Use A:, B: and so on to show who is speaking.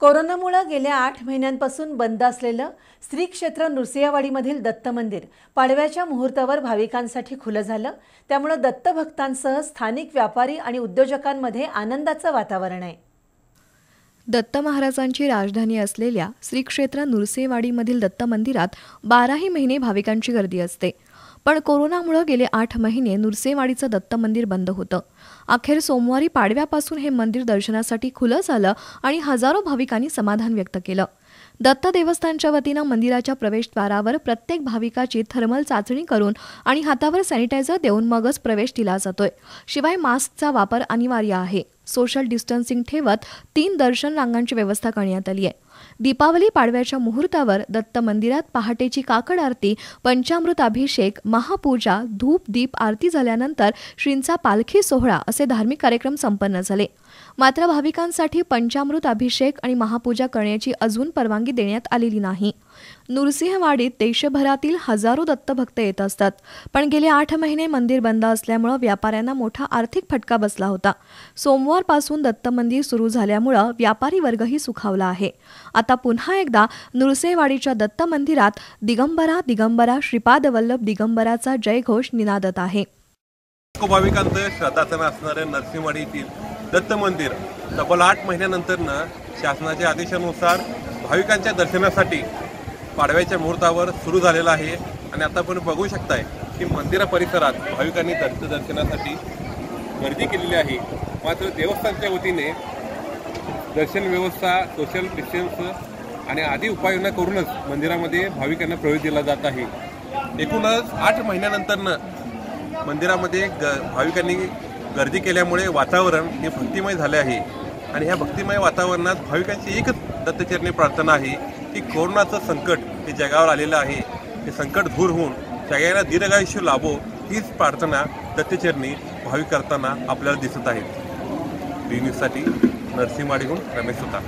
A: कोरोनामुळं गेल्या आठ महिन्यांपासून बंद असलेलं श्री क्षेत्र नृसिंहवाडीमधील दत्त मंदिर पाडव्याच्या मुहूर्तावर भाविकांसाठी खुलं झालं. त्यामुळं दत्तभक्तांसह स्थानिक व्यापारी आणि उद्योजकांमध्ये आनंदाचं वातावरण आहे.
B: दत्त महाराजांची राजधानी असलेल्या श्री क्षेत्र नृसिंहवाडीमधील दत्त मंदिरात बाराही महिने भाविकांची गर्दी असते. पण कोरोनामुळं गेले आठ महिने नुरसेवाडीचं दत्त मंदिर बंद होतं. अखेर सोमवारी पाडव्यापासून हे मंदिर दर्शनासाठी खुलं झालं आणि हजारो भाविकांनी समाधान व्यक्त केलं. दत्त देवस्थानच्या वतीनं मंदिराच्या प्रवेशद्वारावर प्रत्येक भाविकाची थर्मल चाचणी करून आणि हातावर सॅनिटायझर देऊन मगच प्रवेश दिला जातोय. शिवाय मास्कचा वापर अनिवार्य आहे. सोशल डिस्टन्सिंग ठेवत तीन दर्शन रांगांची व्यवस्था करण्यात आली आहे. दीपावली पाडव्याच्या मुहूर्तावर दत्त मंदिरात पहाटेची काकड आरती पंचामृत अभिषेक महापूजा धूप दीप आरती झाल्यानंतर श्रींचा पालखी सोहळा असे धार्मिक कार्यक्रम संपन्न झाले. मात्र भाविकांसाठी पंचामृत अभिषेक आणि महापूजा करण्याची अजून परवानगी देण्यात आलेली नाही. नृसिंहवाडीत देशभरातील हजारो दत्तभक्त येत असतात. पण गेले आठ महिने मंदिर बंद असल्यामुळं व्यापाऱ्यांना मोठा आर्थिक फटका बसला होता. सोमवारपासून दत्त मंदिर सुरू झाल्यामुळं व्यापारी वर्गही सुखावला आहे. आता पुन्हा एकदा नृसिंहवाडीच्या दत्त मंदिरात दिगंबरा दिगंबरा श्रीपाद वल्लभ दिगंबराचा जयघोष निनादत आहे.
C: भाविकांचं श्रद्धास्थान असणारं नरसिंहवाडी दत्त मंदिर. तब्बल आठ महिन्यानंतरनं शासनाच्या आदेशानुसार भाविकांच्या दर्शनासाठी पाडव्याच्या मुहूर्तावर सुरू झालेलं आहे. आणि आता आपण बघू शकताय की मंदिरा परिसरात भाविकांनी दत्त दर्शनासाठी गर्दी केलेली आहे. मात्र देवस्थानच्या वतीने दर्शन व्यवस्था सोशल डिस्टन्स आणि आदी उपाययोजना करूनच मंदिरामध्ये भाविकांना प्रवेश दिला जात आहे. एकूणच आठ महिन्यानंतरनं मंदिरामध्ये ग भाविकांनी गर्दी केल्यामुळे वातावरण हे भक्तिमय झाले आहे. आणि ह्या भक्तिमय वातावरणात भाविकांची एकच दत्तचरणी प्रार्थना आहे की कोरोनाचं संकट हे जगावर आलेलं आहे. हे संकट दूर होऊन सगळ्यांना दीर्घायुष्य लाभो हीच प्रार्थना दत्तचरणी भाविक करताना आपल्याला दिसत आहेत. बी न्यूजसाठी नरसिंहवाडीहून रमेश होता